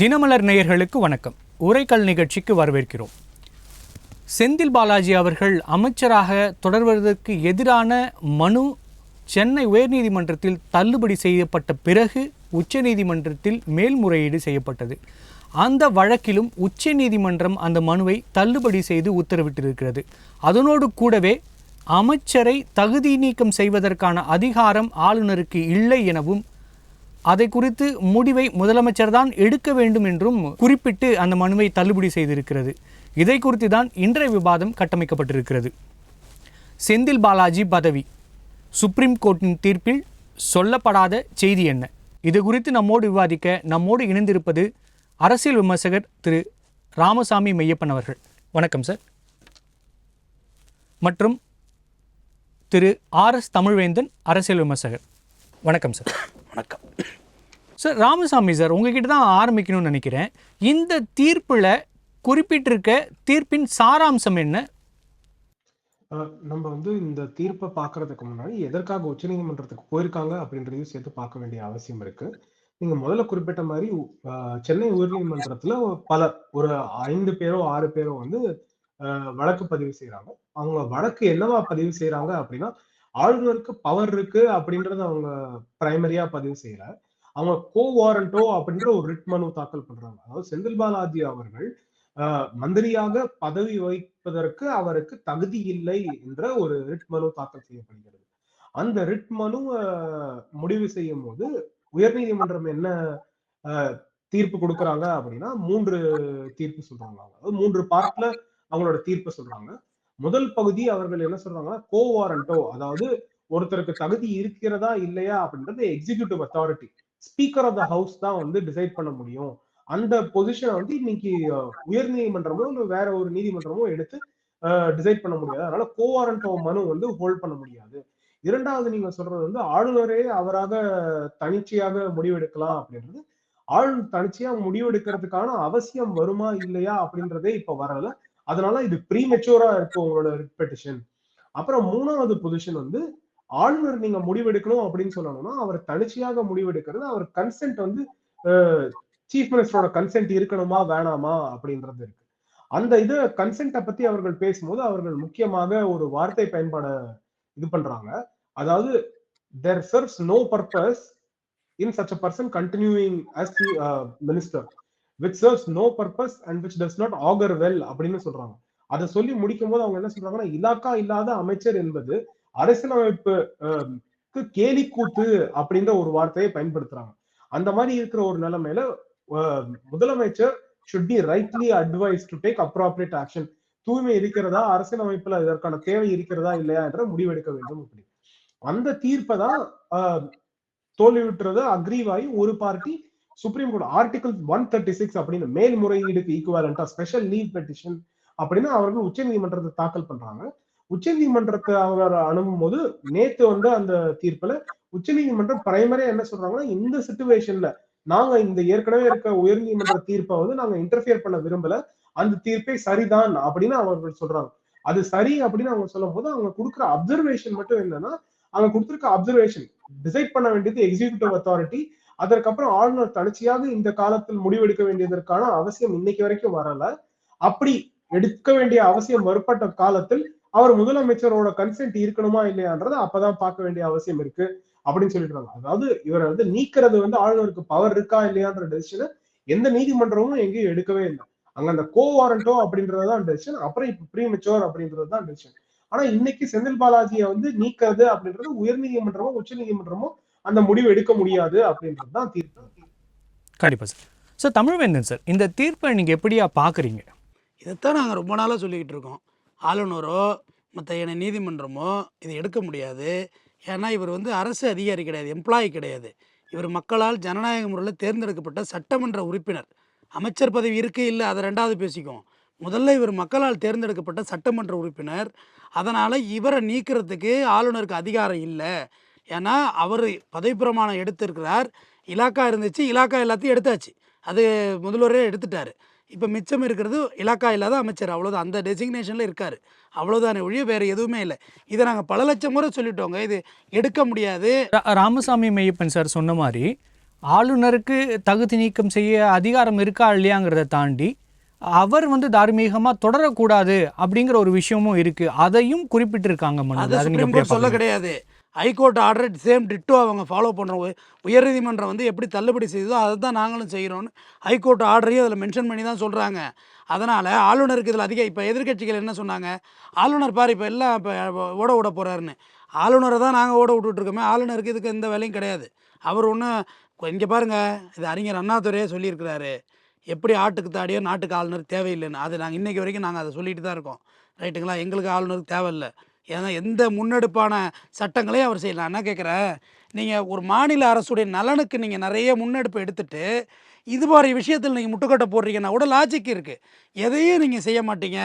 தினமலர் நேயர்களுக்கு வணக்கம். உரைக்கல் நிகழ்ச்சிக்கு வரவேற்கிறோம். செந்தில் பாலாஜி அவர்கள் அமைச்சராக தொடர்வதற்கு எதிரான மனு சென்னை உயர்நீதிமன்றத்தில் தள்ளுபடி செய்யப்பட்ட பிறகு உச்சநீதிமன்றத்தில் மேல்முறையீடு செய்யப்பட்டது. அந்த வழக்கிலும் உச்சநீதிமன்றம் அந்த மனுவை தள்ளுபடி செய்து உத்தரவிட்டிருக்கிறது. அதனோடு கூடவே அமைச்சரை தகுதி நீக்கம் செய்வதற்கான அதிகாரம் ஆளுநருக்கு இல்லை எனவும் அதை குறித்து முடிவை முதலமைச்சர் தான் எடுக்க வேண்டும் என்றும் குறிப்பிட்டு அந்த மனுவை தள்ளுபடி செய்திருக்கிறது. இதை குறித்து தான் இன்றைய விவாதம் கட்டமைக்கப்பட்டிருக்கிறது. செந்தில் பாலாஜி பதவி. சுப்ரீம் கோர்ட்டின் தீர்ப்பில் சொல்லப்படாத செய்தி என்ன? இது குறித்து நம்மோடு விவாதிக்க நம்மோடு இணைந்திருப்பது அரசியல் விமர்சகர் திரு ராமசாமி மெய்யப்பன் அவர்கள். வணக்கம் சார். மற்றும் திரு ஆர் எஸ் தமிழ்வேந்தன் அரசியல் விமர்சகர். வணக்கம் சார். வணக்கம். சார் ராமசாமி சார் உங்ககிட்ட தான் ஆரம்பிக்கணும்னு நினைக்கிறேன். இந்த தீர்ப்பில் குறிப்பிட்டிருக்க தீர்ப்பின் சாராம்சம் என்ன? நம்ம வந்து இந்த தீர்ப்பை பார்க்கறதுக்கு முன்னாடி எதற்காக உச்சநீதிமன்றத்துக்கு போயிருக்காங்க அப்படின்றதையும் சேர்த்து பார்க்க வேண்டிய அவசியம் இருக்கு. நீங்க முதல்ல குறிப்பிட்ட மாதிரி சென்னை உயர்நீதிமன்றத்துல பல ஒரு ஐந்து பேரோ ஆறு பேரோ வந்து வழக்கு பதிவு செய்யறாங்க அவங்க வழக்கு என்னவா பதிவு செய்யறாங்க அப்படின்னா ஆளுநருக்கு பவர் இருக்கு அப்படின்றத அவங்க பிரைமரியா பதிவு செய்யல. அவங்க கோ வாரண்டோ அப்படின்ற ஒரு ரிட் மனு தாக்கல் பண்றாங்க. அதாவது செந்தில் பாலாஜி அவர்கள் மந்திரியாக பதவி வகிப்பதற்கு அவருக்கு தகுதி இல்லை என்ற ஒரு ரிட் மனு தாக்கல் செய்யப்படுகிறது. அந்த ரிட் மனு முடிவு செய்யும் போது உயர்நீதிமன்றம் என்ன தீர்ப்பு கொடுக்கறாங்க அப்படின்னா மூன்று தீர்ப்பு சொல்றாங்க அதாவது மூன்று பார்ட்ல அவங்களோட தீர்ப்பு சொல்றாங்க. முதல் பகுதி அவர்கள் என்ன சொல்றாங்கன்னா கோ வாரண்டோ அதாவது ஒருத்தருக்கு தகுதி இருக்கிறதா இல்லையா அப்படின்றது executive authority speaker of the house தான் வந்து டிசைட் பண்ண முடியும். அந்த பொசிஷனை வந்து இன்னைக்கு உயர் நீதிமன்றமோ இல்ல வேற ஒரு நீதிமன்றமோ எடுத்து டிசைட் பண்ண முடியாது. அதனால கோவாரண்டோ மனு வந்து ஹோல்ட் பண்ண முடியாது. இரண்டாவது நீங்க சொல்றது வந்து ஆளுநரே அவராக தனிச்சையாக முடிவெடுக்கலாம் அப்படின்றது. ஆளுநர் தனிச்சையா முடிவெடுக்கிறதுக்கான அவசியம் வருமா இல்லையா அப்படின்றதே இப்ப வரல. அதனால இது ப்ரீ மெச்சூரா இருக்கு உங்களோட பெட்டிஷன் அப்புறம் மூணாவது பொசிஷன் வந்து ஆளுநர் நீங்க முடிவெடுக்கணும் அப்படின்னு சொல்லணும்னா அவர் தனிச்சையாக முடிவெடுக்கிறது அவர் கன்சென்ட் வந்து சீஃப் மினிஸ்டரோட கன்சென்ட் இருக்கணுமா வேணாமா அப்படின்றது இருக்கு. அந்த இது கன்சென்ட்டை பத்தி அவர்கள் பேசும்போது அவர்கள் முக்கியமாக ஒரு வார்த்தை பயன்பாட இது பண்றாங்க. அதாவது there serves no purpose in such a person continuing as minister which serves no purpose and which does not augur well அப்படின்னு சொல்றாங்க. அதை சொல்லி முடிக்கும் போது அவங்க என்ன சொல்றாங்கன்னா இலாக்கா இல்லாத அமைச்சர் என்பது அரசியலமைப்பு கேலி கூத்து அப்படின்ற ஒரு வார்த்தையை பயன்படுத்துறாங்க. அந்த மாதிரி இருக்கிற ஒரு நிலைமையில முதலமைச்சர் should be rightly advised to take appropriate action தூய்மை இருக்கிறதா அரசியலமைப்புல இதற்கான தேவை இருக்கிறதா இல்லையா என்ற முடிவெடுக்க வேண்டும் அப்படி. அந்த தீர்ப்பை தான் ஆஹ், அக்ரிவாயி அக்ரீவாகி ஒரு party supreme court article one thirty six அப்படின்னு மேல்முறையீடுக்கு ஈக்குவலண்டா ஸ்பெஷல் லீவ் பெட்டிஷன் அப்படின்னு அவர்கள் உச்சநீதிமன்றத்தை தாக்கல் பண்றாங்க. உச்சநீதிமன்றத்தை அவர் அணுகும் போது நேத்து வந்து அந்த தீர்ப்புல உச்சநீதிமன்றம் பிரைமரியா என்ன சொல்றாங்கன்னா இந்த சுச்சுவேஷன்ல நாங்க இந்த ஏற்கனவே இருக்க உயர்நீதிமன்ற தீர்ப்பை வந்து நாங்க இன்டர்பியர் பண்ண விரும்பல. அந்த தீர்ப்பே சரிதான் அப்படின்னு அவர்கள் சொல்றாங்க. அது சரி அப்படின்னு அவங்க சொல்லும் போது அவங்க கொடுக்குற அப்சர்வேஷன் மட்டும் என்னன்னா அவங்க கொடுத்துருக்க அப்சர்வேஷன் டிசைட் பண்ண வேண்டியது எக்ஸிகியூட்டிவ் அத்தாரிட்டி அதற்கப்புறம் ஆளுநர் தனிச்சையாக இந்த காலத்தில் முடிவெடுக்க வேண்டியதற்கான அவசியம் இன்னைக்கு வரைக்கும் வரல. அப்படி எடுக்க வேண்டிய அவசியம் வருப்பட்ட காலத்தில் அவர் முதலமைச்சரோட கன்சென்ட் இருக்கணுமா இல்லையான்றத அப்பதான் பார்க்க வேண்டிய அவசியம் இருக்கு அப்படின்னு சொல்லிடுறாங்க அதாவது இவரை வந்து நீக்கிறது வந்து ஆளுநருக்கு பவர் இருக்கா இல்லையான்ற டெசிஷனை எந்த நீதிமன்றமும் எங்கேயும் எடுக்கவே இல்லை. அங்க அந்த கோ வாரண்டோ அப்படின்றதுதான் டெசிஷன் அப்புறம் இப்ப ப்ரீ மெச்சோர் அப்படின்றது தான் டெசிஷன் ஆனா இன்னைக்கு செந்தில் பாலாஜியை வந்து நீக்கிறது அப்படின்றது உயர் நீதிமன்றமோ உச்ச நீதிமன்றமோ அந்த முடிவு எடுக்க முடியாது அப்படின்றது தான் தீர்ப்பு. கண்டிப்பாக சார். சார் தமிழ்வேந்தன் சார் இந்த தீர்ப்பை நீங்கள் எப்படியா பார்க்குறீங்க? இதைத்தான் நாங்கள் ரொம்ப நாளாக சொல்லிக்கிட்டு இருக்கோம். ஆளுநரோ மற்ற என நீதிமன்றமோ இதை எடுக்க முடியாது. ஏன்னா இவர் வந்து அரசு அதிகாரி கிடையாது எம்ப்ளாயி கிடையாது. இவர் மக்களால் ஜனநாயக முறையில் தேர்ந்தெடுக்கப்பட்ட சட்டமன்ற உறுப்பினர். அமைச்சர் பதவி இருக்கு இல்லை அதை ரெண்டாவது பேசிக்குவோம். முதல்ல இவர் மக்களால் தேர்ந்தெடுக்கப்பட்ட சட்டமன்ற உறுப்பினர். அதனால் இவரை நீக்கிறதுக்கு ஆளுநருக்கு அதிகாரம் இல்லை. ஏன்னா அவர் பதவி பிரமாணம் எடுத்திருக்கிறார். இலாக்கா இருந்துச்சு இலாக்கா எல்லாத்தையும் எடுத்தாச்சு. அது முதல்வரே எடுத்துட்டார். இப்போ மிச்சம் இருக்கிறது இலாக்கா இல்லாத அமைச்சர். அவ்வளோதான் அந்த டெசிக்னேஷனில் இருக்கார். அவ்வளோதானே ஒழிய வேறு எதுவுமே இல்லை. இதை நாங்கள் பல லட்சம் முறை சொல்லிட்டோங்க. இது எடுக்க முடியாது. ராமசாமி மெய்யப்பன் சார் சொன்ன மாதிரி ஆளுநருக்கு தகுதி நீக்கம் செய்ய அதிகாரம் இருக்கா இல்லையாங்கிறத தாண்டி அவர் வந்து தார்மீகமாக தொடரக்கூடாது அப்படிங்கிற ஒரு விஷயமும் இருக்கு. அதையும் குறிப்பிட்டிருக்காங்க சொல்ல? கிடையாது. High court order same ditto அவங்க ஃபாலோ பண்ணுறோம் உயர்நீதிமன்றம் வந்து எப்படி தள்ளுபடி செய்ததோ அதை தான் நாங்களும் செய்கிறோன்னு ஹைகோர்ட் ஆர்டரையும் அதில் மென்ஷன் பண்ணி தான் சொல்கிறாங்க அதனால் ஆளுநருக்கு இதில் அதிக இப்போ எதிர்க்கட்சிகள் என்ன சொன்னாங்க? ஆளுநர் பாரு இப்போ எல்லாம் இப்போ ஓட விட போகிறாருன்னு ஆளுநரை தான் நாங்கள் ஓட விட்டுட்ருக்கோமே ஆளுநருக்கு இதுக்கு எந்த வேலையும் கிடையாது. அவர் ஒன்றும் இங்கே பாருங்கள் இது அறிஞர் அண்ணாதுரையே சொல்லியிருக்கிறாரு. எப்படி ஆட்டுக்கு தாடியோ நாட்டுக்கு ஆளுநர் தேவையில்லைன்னு. அது நாங்கள் இன்றைக்கி வரைக்கும் நாங்கள் அதை சொல்லிட்டு தான் இருக்கோம். ரைட்டுங்களா? எங்களுக்கு ஆளுநருக்கு தேவையில்லை. ஏன்னா எந்த முன்னெடுப்பான சட்டங்களையும் அவர் செய்யலாம் நான் என்ன கேட்குறேன் நீங்கள் ஒரு மாநில அரசுடைய நலனுக்கு நீங்கள் நிறைய முன்னெடுப்பு எடுத்துட்டு இது மாதிரி விஷயத்தில் நீங்கள் முட்டுக்கட்டை போடுறீங்கன்னா கூட லாஜிக் இருக்குது எதையும் நீங்கள் செய்ய மாட்டீங்க.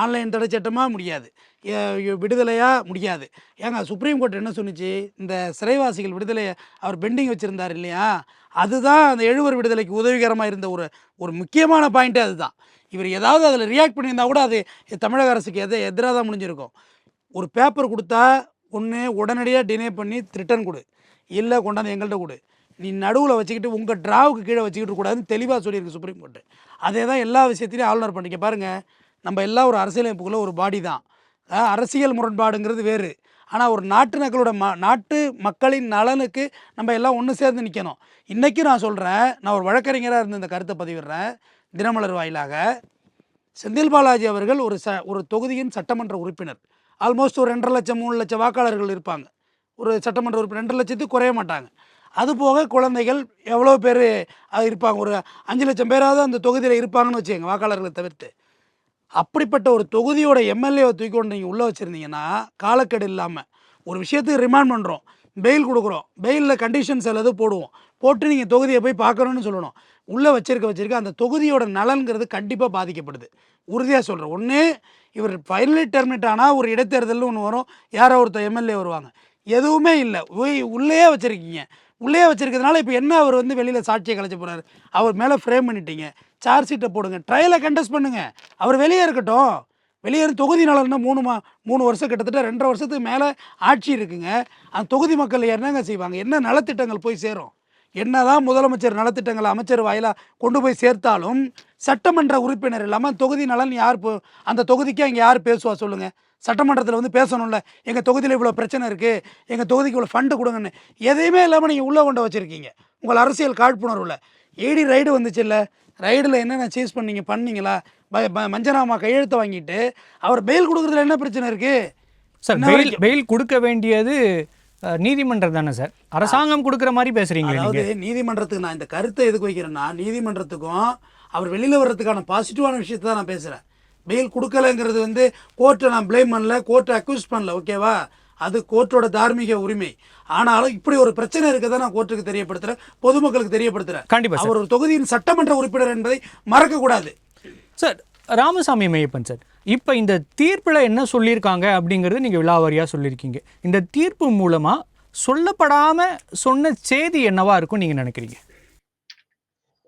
ஆன்லைன் தடை சட்டமாக முடியாது. விடுதலையாக முடியாது. ஏங்க சுப்ரீம் கோர்ட் என்ன சொன்னுச்சு? இந்த சிறைவாசிகள் விடுதலையை அவர் பெண்டிங் வச்சுருந்தார் இல்லையா? அதுதான் அந்த எழுவர் விடுதலைக்கு உதவிகரமாக இருந்த ஒரு ஒரு முக்கியமான பாயிண்ட்டே அதுதான். இவர் ஏதாவது அதில் ரியாக்ட் பண்ணியிருந்தா கூட அது தமிழக அரசுக்கு எதை எதிராக தான் முடிஞ்சிருக்கும். ஒரு பேப்பர் கொடுத்தா ஒன்று உடனடியாக டினே பண்ணி ரிட்டர்ன் கொடு. இல்லை கொண்டாந்து எங்கள்கிட்ட கொடு. நீ நடுவில் வச்சுக்கிட்டு உங்கள் ட்ராவுக்கு கீழே வச்சுக்கிட்டு கூடாதுன்னு தெளிவாக சொல்லியிருக்கு சுப்ரீம் கோர்ட்டு அதே தான் எல்லா விஷயத்திலையும் ஆளுநர் பண்ணிக்க பாருங்கள் நம்ம எல்லாம் ஒரு அரசியலமைப்புக்குள்ளே ஒரு பாடி தான். அரசியல் முரண்பாடுங்கிறது வேறு. ஆனால் ஒரு நாட்டு மக்களோட ம நாட்டு மக்களின் நலனுக்கு நம்ம எல்லாம் ஒன்று சேர்ந்து நிற்கணும் இன்றைக்கும் நான் சொல்கிறேன் நான் ஒரு வழக்கறிஞராக இருந்த இந்த கருத்தை பதிவிடுறேன் தினமலர் வாயிலாக. செந்தில் பாலாஜி அவர்கள் ஒரு ச ஒரு தொகுதியின் சட்டமன்ற உறுப்பினர். ஆல்மோஸ்ட் ஒரு ரெண்டரை லட்சம் மூணு லட்சம் வாக்காளர்கள் இருப்பாங்க. ஒரு சட்டமன்ற உறுப்பினர் ரெண்டரை லட்சத்துக்கு குறைய மாட்டாங்க. அது போக குழந்தைகள் எவ்வளோ பேர் இருப்பாங்க? ஒரு அஞ்சு லட்சம் பேராவது அந்த தொகுதியில் இருப்பாங்கன்னு வச்சுக்கோங்க வாக்காளர்களை தவிர்த்து. அப்படிப்பட்ட ஒரு தொகுதியோட எம்எல்ஏவை தூக்கி கொண்டு நீங்கள் உள்ளே வச்சுருந்தீங்கன்னா காலக்கெடு இல்லாமல் ஒரு விஷயத்துக்கு ரிமாண்ட் பண்ணுறோம் பெயில் கொடுக்குறோம். பெயிலில் கண்டிஷன்ஸ் எல்லாது போடுவோம். போட்டு நீங்கள் தொகுதியை போய் பார்க்கணுன்னு சொல்லணும். உள்ளே வச்சிருக்க வச்சிருக்க அந்த தொகுதியோட நலன்கிறது கண்டிப்பாக பாதிக்கப்படுது. உறுதியாக சொல்கிறேன் ஒன்று இவர் ஃபைனலி டெர்மினேட் ஆனால் ஒரு இடைத்தேர்தல்னு ஒன்று வரும். யாரோ ஒருத்தர் எம்எல்ஏ வருவாங்க. எதுவுமே இல்லை. உள்ளேயே வச்சுருக்கீங்க. உள்ளே வச்சிருக்கிறதுனால இப்போ என்ன அவர் வந்து வெளியில் சாட்சியை கலைச்சி போகிறாரு அவர் மேலே ஃப்ரேம் பண்ணிட்டீங்க. சார்ஜ் ஷீட்டை போடுங்க. ட்ரையலை கண்டெஸ்ட் பண்ணுங்க. அவர் வெளியே இருக்கட்டும். வெளியே தொகுதி நலன்னா மூணு மா மூணு வருஷம் கிட்டத்தட்ட ரெண்டரை வருஷத்துக்கு மேலே ஆட்சி இருக்குங்க. அந்த தொகுதி மக்கள் என்னங்க செய்வாங்க? என்ன நலத்திட்டங்கள் போய் சேரும்? என்னதான் முதலமைச்சர் நலத்திட்டங்களை அமைச்சர் வாயிலாக கொண்டு போய் சேர்த்தாலும் சட்டமன்ற உறுப்பினர் இல்லாமல் தொகுதி நலன் யார் போ அந்த தொகுதிக்கு அங்கே யார் பேசுவா சொல்லுங்கள் சட்டமன்றத்தில் வந்து பேசணும்ல. எங்கள் தொகுதியில் இவ்வளோ பிரச்சனை இருக்குது எங்கள் தொகுதிக்கு இவ்வளோ ஃபண்டு கொடுங்கன்னு. எதையுமே இல்லாமல் நீங்கள் உள்ளே கொண்டு வச்சுருக்கீங்க. உங்கள் அரசியல் காழ்ப்புணர்வில். ஏடி ரைடு வந்துச்சு இல்லை ரைடில் என்னென்ன சீஸ் பண்ணீங்க பண்ணீங்களா? மஞ்சனாமா கையெழுத்து வாங்கிட்டு அவர் பெயில் கொடுக்குறதுல என்ன பிரச்சனை இருக்குது சார் பெயில். பெயில் கொடுக்க வேண்டியது நீதிமன்றம் தானே சார்? அரசாங்கம் கொடுக்குற மாதிரி பேசுறீங்களே அதாவது நீதிமன்றத்துக்கு நான் இந்த கருத்தை எதுக்கு வைக்கிறேன்னா நீதிமன்றத்துக்கும் அவர் வெளியில் வர்றதுக்கான பாசிட்டிவான விஷயத்தை தான் நான் பேசுகிறேன் பெயில் கொடுக்கலங்கிறது வந்து கோர்ட்டை நான் ப்ளேம் பண்ணல கோர்ட்டை அக்யூஸ் பண்ணல ஓகேவா அது கோர்ட்டோட தார்மீக உரிமை. ஆனாலும் இப்படி ஒரு பிரச்சனை இருக்கதை நான் கோர்ட்டுக்கு தெரியப்படுத்துகிறேன் பொதுமக்களுக்கு தெரியப்படுத்துகிறேன் கண்டிப்பா சார். அவர் ஒரு தொகுதியின் சட்டமன்ற உறுப்பினர் என்பதை மறக்கக்கூடாது. சார் ராமசாமி மையப்பன் சார் இப்போ இந்த தீர்ப்பில் என்ன சொல்லியிருக்காங்க அப்படிங்கிறது நீங்கள் விழாவாரியாக சொல்லியிருக்கீங்க. இந்த தீர்ப்பு மூலமாக சொல்லப்படாமல் சொன்ன செய்தி என்னவா இருக்கும் நீங்கள் நினைக்கிறீங்க?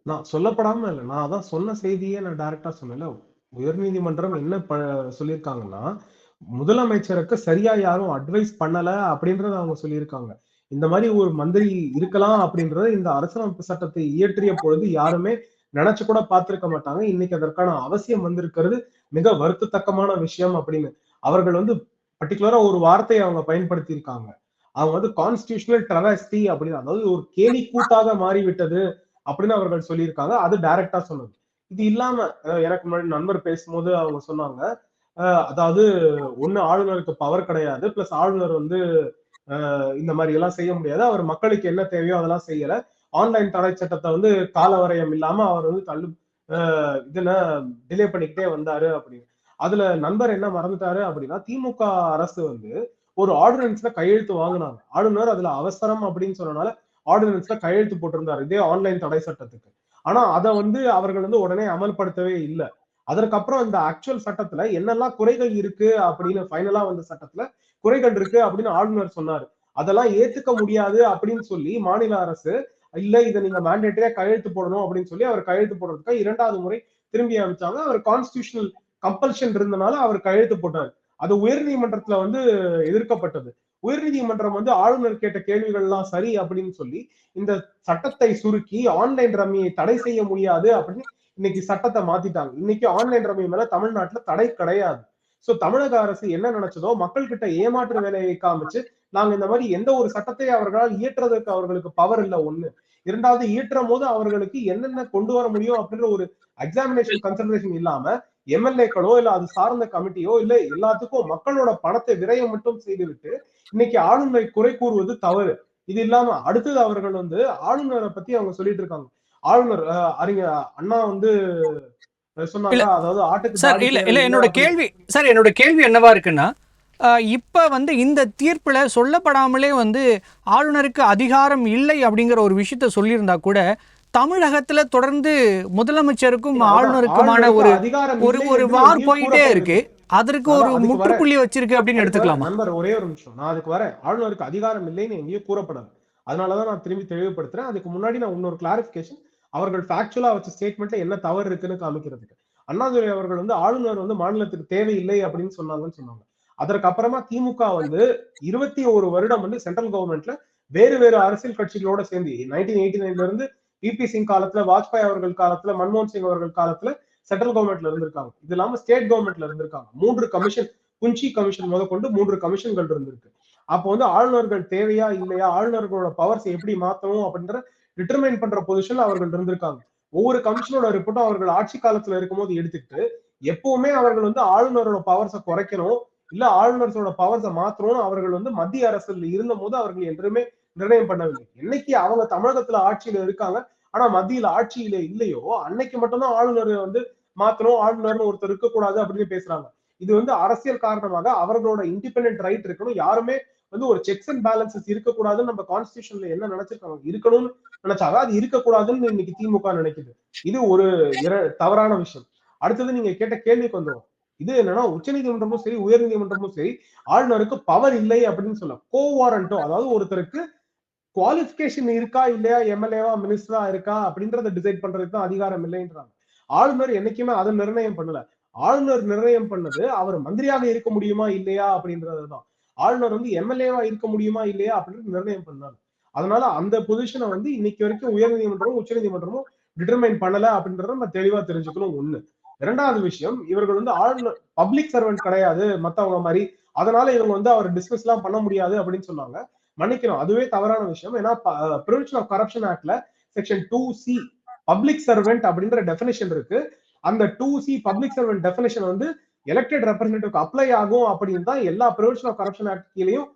நான் சொல்லப்படாமல் இல்லை நான் அதான் சொன்ன செய்தியே நான் டைரக்டாக சொன்னேன்ல. உயர்நீதிமன்றம் என்ன ப- சொல்லியிருக்காங்கன்னா முதலமைச்சருக்கு சரியா யாரும் அட்வைஸ் பண்ணல அப்படின்றத அவங்க சொல்லியிருக்காங்க. இந்த மாதிரி ஒரு மந்திரி இருக்கலாம் அப்படின்றத இந்த அரசியலமைப்பு சட்டத்தை இயற்றிய பொழுது யாருமே நினைச்சு கூட பார்த்திருக்க மாட்டாங்க. இன்னைக்கு அதற்கான அவசியம் வந்திருக்கிறது மிக வருத்தத்தக்கமான விஷயம் அப்படின்னு. அவர்கள் வந்து பர்டிகுலரா ஒரு வார்த்தையை அவங்க பயன்படுத்தி இருக்காங்க அவங்க வந்து கான்ஸ்டியூஷனல் ட்ரவஸ்டி அப்படின்னு அதாவது ஒரு கேலி கூத்தாக மாறிவிட்டது அப்படின்னு அவர்கள் சொல்லியிருக்காங்க. அது டைரக்டா சொன்னது. இது இல்லாம எனக்கு முன்னாடி நண்பர் பேசும்போது அவங்க சொன்னாங்க. அஹ் அதாவது ஒண்ணு ஆளுநருக்கு பவர் கிடையாது பிளஸ் ஆளுநர் வந்து இந்த மாதிரி எல்லாம் செய்ய முடியாது. அவர் மக்களுக்கு என்ன தேவையோ அதெல்லாம் செய்யல. ஆன்லைன் தடை சட்டத்தை வந்து காலவரையம் இல்லாம அவர் வந்து தள்ளு இதுல டிலே பண்ணிக்கிட்டே வந்தாரு அப்படின்னு. அதுல நண்பர் என்ன மறந்துட்டாரு அப்படின்னா திமுக அரசு வந்து ஒரு ஆர்டினன்ஸ்ல கையெழுத்து வாங்கினாங்க. ஆளுநர் அதுல அவசரம் அப்படின்னு சொன்னனால ஆர்டினன்ஸ்ல கையெழுத்து போட்டிருந்தாரு. இதே ஆன்லைன் தடை சட்டத்துக்கு. ஆனா அதை வந்து அவர்கள் வந்து உடனே அமல்படுத்தவே இல்லை. அதற்கப்புறம் இந்த ஆக்சுவல் சட்டத்துல என்னெல்லாம் குறைகள் இருக்கு அப்படின்னு ஃபைனலா வந்த சட்டத்துல குறைகள் இருக்கு அப்படின்னு ஆளுநர் சொன்னாரு. அதெல்லாம் ஏத்துக்க முடியாது அப்படின்னு சொல்லி மாநில அரசு இல்ல இதை நீங்க மேண்டேட்டரியா கையெழுத்து போடணும் அப்படின்னு சொல்லி அவர் கையெழுத்து போடுறதுக்கு இரண்டாவது முறை திரும்பி அமைச்சாங்க அவர் கான்ஸ்டியூஷனல் கம்பல்ஷன் இருந்தனால அவர் கையெழுத்து போட்டார். அது உயர்நீதிமன்றத்துல வந்து எதிர்க்கப்பட்டது. உயர்நீதிமன்றம் வந்து ஆளுநர் கேட்ட கேள்விகள் எல்லாம் சரி அப்படின்னு சொல்லி இந்த சட்டத்தை சுருக்கி ஆன்லைன் ரம்மியை தடை செய்ய முடியாது அப்படின்னு இன்னைக்கு சட்டத்தை மாத்திட்டாங்க. இன்னைக்கு ஆன்லைன் ரம்மி மேல தமிழ்நாட்டுல தடை கிடையாது. சோ தமிழக அரசு என்ன நினைச்சதோ மக்கள் கிட்ட ஏமாற்று வேலையை காமிச்சு நாங்க இந்த மாதிரி எந்த ஒரு சட்டத்தை அவர்களால் இயற்றுறதுக்கு அவர்களுக்கு பவர் இல்ல ஒண்ணு. இரண்டாவது இயற்றும் போது அவர்களுக்கு என்னென்ன கொண்டு வர முடியும் அப்படின்ற ஒரு எக்ஸாமினேஷன் கன்சல்டேஷன் இல்லாம எம்எல்ஏக்களோ இல்ல அது சார்ந்த கமிட்டியோ இல்ல எல்லாத்துக்கும் மக்களோட பணத்தை விரயம் மட்டும் செய்துவிட்டு இன்னைக்கு ஆளுநரை குறை கூறுவது தவறு. இது இல்லாம அடுத்தது அவர்கள் வந்து ஆளுநரை பத்தி அவங்க சொல்லிட்டு இருக்காங்க. ஆளுநர் அறிஞர் அண்ணா வந்து சார் இல்ல இல்ல என்னோட கேள்வி சார் என்னோட கேள்வி என்னவா இருக்குன்னா இப்ப வந்து இந்த தீர்ப்புல சொல்லப்படாமலே வந்து ஆளுநருக்கு அதிகாரம் இல்லை அப்படிங்கிற ஒரு விஷயத்த சொல்லியிருந்தா கூட தமிழகத்துல தொடர்ந்து முதலமைச்சருக்கும் ஆளுநருக்குமான ஆளுநருக்கு ஒரு ஒரு ஒரு வார் போயிட்டே. இருக்கு. அதற்கு ஒரு முற்றுப்புள்ளி வச்சிருக்கு அப்படின்னு எடுத்துக்கலாமா? நண்பர் ஒரே ஒரு நிமிஷம். நான் அதுக்கு வரேன் ஆளுநருக்கு அதிகாரம் இல்லைன்னு எங்கேயும் கூறப்படாது. அதனாலதான் நான் திரும்பி தெளிவுபடுத்துறேன். அதுக்கு முன்னாடி நான் இன்னொரு கிளாரிபிகேஷன் அவர்கள் ஃபேக்சுவலா வச்ச ஸ்டேட்மெண்ட்ல என்ன தவறு இருக்குன்னு காமிக்கிறதுக்கு. அண்ணாதுரை அவர்கள் வந்து ஆளுநர் வந்து மாநிலத்துக்கு தேவையில்லை அப்படின்னு சொன்னாங்கன்னு சொன்னாங்க. அதற்கப்புறமா திமுக வந்து இருபத்தி ஒரு வருடம் வந்து சென்ட்ரல் கவர்மெண்ட்ல வேறு வேறு அரசியல் கட்சிகளோட சேர்ந்து நைன்டீன் எயிட்டி நைன்ல இருந்து பிபி சிங் காலத்துல வாஜ்பாய் அவர்கள் காலத்துல மன்மோகன் சிங் அவர்கள் காலத்துல சென்ட்ரல் கவர்மெண்ட்ல இருந்திருக்காங்க. இது இல்லாம ஸ்டேட் கவர்மெண்ட்ல இருந்திருக்காங்க. மூன்று கமிஷன் குஞ்சி கமிஷன் முதற்கொண்டு மூன்று கமிஷன்கள் இருந்திருக்கு. அப்போ வந்து ஆளுநர்கள் தேவையா இல்லையா ஆளுநர்களோட பவர்ஸ் எப்படி மாத்தணும் அப்படின்ற டிட்டர்மைன் பண்ற பொசிஷன்ல அவர்கள் இருந்திருக்காங்க. ஒவ்வொரு கமிஷனோட ரிப்போர்ட்டும் அவர்கள் ஆட்சி காலத்துல இருக்கும்போது எடுத்துக்கிட்டு எப்பவுமே அவர்கள் வந்து ஆளுநரோட பவர்ஸை குறைக்கணும் இல்ல ஆளுநர்களோட பவர்ஸை மாத்தணும்னு அவர்கள் வந்து மத்திய அரசுல இருந்த போது அவர்கள் என்றுமே நிர்ணயம் பண்ணவில்லை என்னைக்கு அவங்க தமிழகத்துல ஆட்சியில இருக்காங்க. ஆனா மத்தியில ஆட்சியில இல்லையோ அன்னைக்கு மட்டும்தான் ஆளுநர் வந்து மாத்தணும் ஆளுநர்னு ஒருத்தர் இருக்கக்கூடாது அப்படின்னு பேசுறாங்க. இது வந்து அரசியல் காரணமாக அவர்களோட இண்டிபெண்ட் ரைட் இருக்கணும். யாருமே வந்து ஒரு செக்ஸ் அண்ட் பேலன்சஸ் இருக்கக்கூடாதுன்னு நம்ம கான்ஸ்டியூஷன்ல என்ன நினைச்சிருக்காங்க இருக்கணும்னு நினைச்சாங்க. அது இருக்கக்கூடாதுன்னு இன்னைக்கு திமுக நினைக்குது. இது ஒரு தவறான விஷயம். அடுத்தது நீங்க கேட்ட கேள்விக்கு வந்துடும் இது என்னன்னா உச்சநீதிமன்றமும் சரி உயர்நீதிமன்றமும் சரி ஆளுநருக்கு பவர் இல்லை அப்படின்னு சொல்ல கோவாரண்டோ அதாவது ஒருத்தருக்கு குவாலிபிகேஷன் இருக்கா இல்லையா எம்எல்ஏவா மினிஸ்டரா இருக்கா அப்படின்றத டிசைட் பண்றதுக்கு தான் அதிகாரம் இல்லைன்றாங்க. ஆளுநர் என்னைக்குமே அதை நிர்ணயம் பண்ணல. ஆளுநர் நிர்ணயம் பண்ணது அவர் மந்திரியாக இருக்க முடியுமா இல்லையா அப்படின்றதுதான். ஆளுநர் வந்து எம்எல்ஏவா இருக்க முடியுமா இல்லையா அப்படின்னு நிர்ணயம் பண்ணாரு. அதனால அந்த பொசிஷனை வந்து இன்னைக்கு வரைக்கும் உயர்நீதிமன்றமும் உச்சநீதிமன்றமும் டிட்டர்மைன் பண்ணல அப்படின்றத நம்ம தெளிவா தெரிஞ்சுக்கணும். ஒண்ணு. இரண்டாவது விஷயம் இவர்கள் வந்து ஆளுநர் பப்ளிக் சர்வெண்ட் கிடையாது மத்தவங்க மாதிரி. அதனால இவங்க வந்து அவர் டிஸ்கஸ் எல்லாம் பண்ண முடியாது அப்படின்னு சொன்னாங்க. மன்னிக்கணும் அதுவே தவறான விஷயம். ஏன்னா prevention of corruption ஆக்ட்ல section two C public servant அப்படின்ற டெபினேஷன் இருக்கு. அந்த two C public servant definition வந்து எலெக்டட் ரெப்ரஸன்டேட்டிவ் அப்ளை ஆகும் அப்படின்னு தான் எல்லா ப்ரிவென்ஷன் ஆஃப் கரப்ஷன் ஆக்ட் கீழேயும்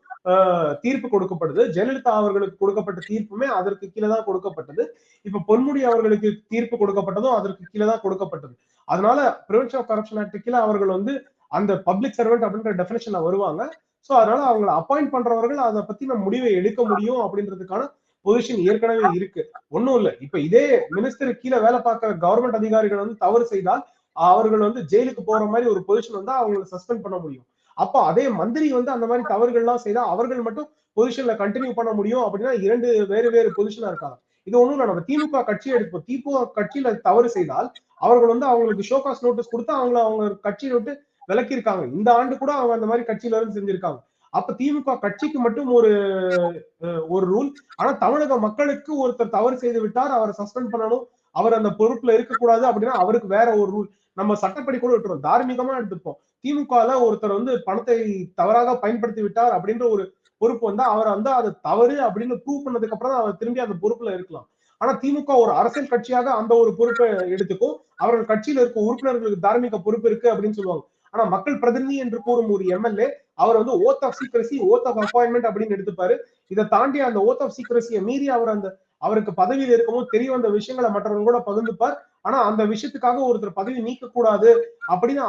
தீர்ப்பு கொடுக்கப்படுது. ஜெயலலிதா அவர்களுக்கு கொடுக்கப்பட்ட தீர்ப்புமே அதற்கு கீழே தான் கொடுக்கப்பட்டது. இப்ப பொன்முடி அவர்களுக்கு தீர்ப்பு கொடுக்கப்பட்டதும் அதற்கு கீழே தான் கொடுக்கப்பட்டது. அதனால பிரிவென்ஷன் ஆஃப் கரப்ஷன் ஆக்ட் கீழே அவர்கள் வந்து அந்த பப்ளிக் சர்வெண்ட் அப்படின்ற டெபினேஷன்ல வருவாங்க. சோ அதனால அவங்களை அப்பாயிண்ட் பண்றவர்கள் அதை பத்தின முடிவை எடுக்க முடியும் அப்படின்றதுக்கான பொசிஷன் ஏற்கனவே இருக்கு. ஒண்ணும் இல்ல. இப்ப இதே மினிஸ்டர் கீழே வேலை பார்க்கிற கவர்மெண்ட் அதிகாரிகள் வந்து தவறு செய்தால் அவர்கள் வந்து ஜெயிலுக்கு போற மாதிரி ஒரு பொசிஷன் வந்தா அவங்களை சஸ்பெண்ட் பண்ண முடியும். அப்போ அதே மந்திரி வந்து அந்த மாதிரி தவறுகள்லாம் செய்தா அவர்கள் மட்டும் பொசிஷன்ல கண்டினியூ பண்ண முடியும் அப்படின்னா இரண்டு வேறு வேறு பொசிஷனா இருக்காங்க இது ஒண்ணும் இல்ல. நம்ம திமுக கட்சி எடுப்போம். திமுக கட்சியில தவறு செய்தால் அவர்கள் வந்து அவங்களுக்கு ஷோகாஸ் நோட்டீஸ் கொடுத்து அவங்கள அவங்க கட்சியை விட்டு விலக்கியிருக்காங்க. இந்த ஆண்டு கூட அவங்க அந்த மாதிரி கட்சியில இருந்து செஞ்சிருக்காங்க. அப்ப திமுக கட்சிக்கு மட்டும் ஒரு ஒரு ரூல் ஆனா தமிழக மக்களுக்கு ஒருத்தர் தவறு செய்து விட்டார் அவரை சஸ்பெண்ட் பண்ணணும் அவர் அந்த பொறுப்புல இருக்கக்கூடாது அப்படின்னா அவருக்கு வேற ஒரு ரூல். நம்ம சட்டப்படி கூட விட்டுருவோம் தார்மீகமா எடுத்துப்போம். திமுகல ஒருத்தர் வந்து பணத்தை தவறாக பயன்படுத்தி விட்டார் அப்படின்ற ஒரு பொறுப்பு வந்தா அவர் வந்து அது தவறு அப்படின்னு ப்ரூவ் பண்ணதுக்கு அப்புறம் அவர் திரும்பி அந்த பொறுப்புல இருக்கலாம். ஆனா திமுக ஒரு அரசியல் கட்சியாக அந்த ஒரு பொறுப்பை எடுத்துக்கும். அவர்கள் கட்சியில இருக்க உறுப்பினர்களுக்கு தார்மீக பொறுப்பு இருக்கு அப்படின்னு சொல்லுவாங்க. ஆனா மக்கள் பிரதிநிதி என்று கூறும் ஒரு எம்எல்ஏ அவர் வந்து oath of secrecy oath of appointment அப்படின்னு எடுத்துப்பாரு. இதை தாண்டி அந்த ஓத் ஆஃப் சீக்ரசியை மீறி அவர் அந்த அவருக்கு பதவியில் இருக்கும்போது தெரிய வந்த விஷயங்களை மற்றவங்க கூட பகிர்ந்துப்பார். ஆனா அந்த விஷயத்துக்காக ஒருத்தர் பதவி நீக்க கூடாது அப்படின்னு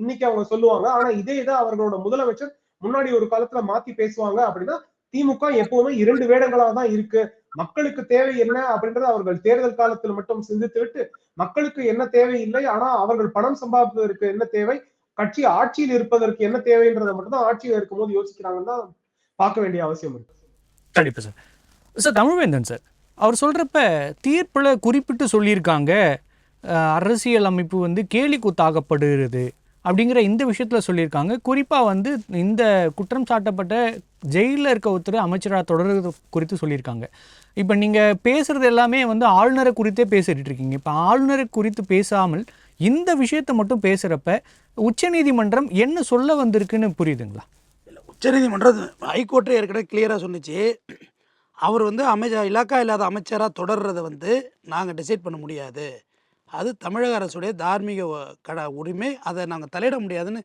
இன்னைக்கு அவங்க சொல்லுவாங்க. ஆனா இதே இதை அவர்களோட முதலமைச்சர் முன்னாடி ஒரு காலத்துல மாத்தி பேசுவாங்க அப்படின்னா திமுக எப்பவுமே இரண்டு வேடங்களா தான் இருக்கு. மக்களுக்கு தேவை என்ன அப்படின்றத அவர்கள் தேர்தல் காலத்தில் மட்டும் சிந்தித்து விட்டு மக்களுக்கு என்ன தேவை இல்லை ஆனா அவர்கள் பணம் சம்பாதிப்பதற்கு என்ன தேவை கட்சி ஆட்சியில் இருப்பதற்கு என்ன தேவைன்றதை மட்டும் தான் ஆட்சியில் இருக்கும்போது யோசிக்கிறாங்கன்னு தான் பார்க்க வேண்டிய அவசியம் இருக்கு. கண்டிப்பா சார். Sir Tamilvendhan sir. அவர் சொல்கிறப்ப தீர்ப்பில் குறிப்பிட்டு சொல்லியிருக்காங்க அரசியல் அமைப்பு வந்து கேலி கூத்தாகப்படுகிறது அப்படிங்கிற இந்த விஷயத்தில் சொல்லியிருக்காங்க. குறிப்பாக வந்து இந்த குற்றம் சாட்டப்பட்ட ஜெயிலில் இருக்க ஒருத்தர் அமைச்சராக தொடர்றது குறித்து சொல்லியிருக்காங்க. இப்போ நீங்கள் பேசுகிறது எல்லாமே வந்து ஆளுநரை குறித்தே பேசிட்டு இருக்கீங்க. இப்போ ஆளுநரை குறித்து பேசாமல் இந்த விஷயத்தை மட்டும் பேசுகிறப்ப உச்சநீதிமன்றம் என்ன சொல்ல வந்திருக்குன்னு புரியுதுங்களா? இல்லை உச்சநீதிமன்றம் ஹைகோர்ட்டே ஏற்கனவே கிளியராக சொன்னிச்சு. அவர் வந்து அமைச்சர் இலாக்கா இல்லாத அமைச்சராக தொடர்றதை வந்து நாங்கள் டிசைட் பண்ண முடியாது. அது தமிழக அரசுடைய தார்மீக கட உரிமை. அதை நாங்கள் தலையிட முடியாதுன்னு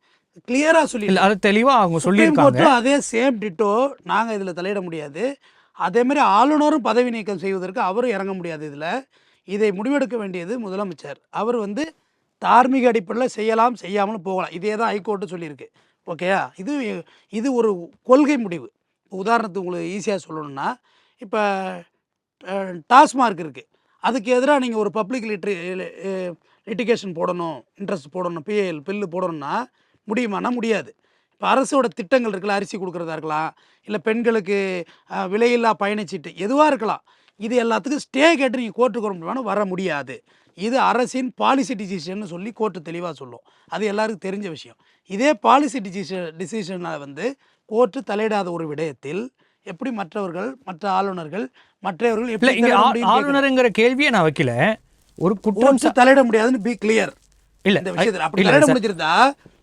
கிளியராக சொல்லி அது தெளிவாக அவங்க கோர்ட்டும் அதே சேம் டிட்டோ நாங்கள் இதில் தலையிட முடியாது. அதே மாதிரி ஆளுநரும் பதவி நீக்கம் செய்வதற்கு அவரும் இறங்க முடியாது இதில். இதை முடிவெடுக்க வேண்டியது முதலமைச்சர். அவர் வந்து தார்மீக அடிப்படையில் செய்யலாம் செய்யாமலும் போகலாம். இதே தான் ஹைகோர்ட்டு சொல்லியிருக்கு. ஓகேயா இது இது ஒரு கொள்கை முடிவு. உதாரணத்துக்கு உங்களுக்கு ஈஸியாக சொல்லணும்னா இப்போ டாஸ்மார்க் இருக்குது அதுக்கு எதிராக நீங்கள் ஒரு பப்ளிக் லிட்ரி லிட்டிகேஷன் போடணும் இன்ட்ரெஸ்ட் போடணும் பிஏஎல் பில்லு போடணும்னா முடியுமானா முடியாது. இப்போ அரசோட திட்டங்கள் இருக்குல்ல அரிசி கொடுக்குறதா இருக்கலாம் இல்லை பெண்களுக்கு விலையில்லா பயணச்சீட்டு எதுவாக இருக்கலாம். இது எல்லாத்துக்கும் ஸ்டே கேட்டு நீங்கள் கோர்ட்டுக்கு வர முடியுமானா வர முடியாது. இது அரசின் பாலிசி டிசிஷன் சொல்லி கோர்ட்டு தெளிவாக சொல்லும். அது எல்லாருக்கும் தெரிஞ்ச விஷயம். இதே பாலிசி டிசிஷன் டிசிஷனை வந்து கோர்ட்டு தலையிடாத ஒரு விடயத்தில் எப்படி மற்றவர்கள் மற்ற ஆளுநர்கள் மற்றவர்கள் எப்படி. ஆளுநருங்கிற கேள்வியை நான் வைக்கல. ஒரு குற்றம் தலையிட முடியாதுன்னு பி கிளியர் இல்லை இந்த விஷயத்தில். அப்படி தலையிட சார் முடிஞ்சிருந்தா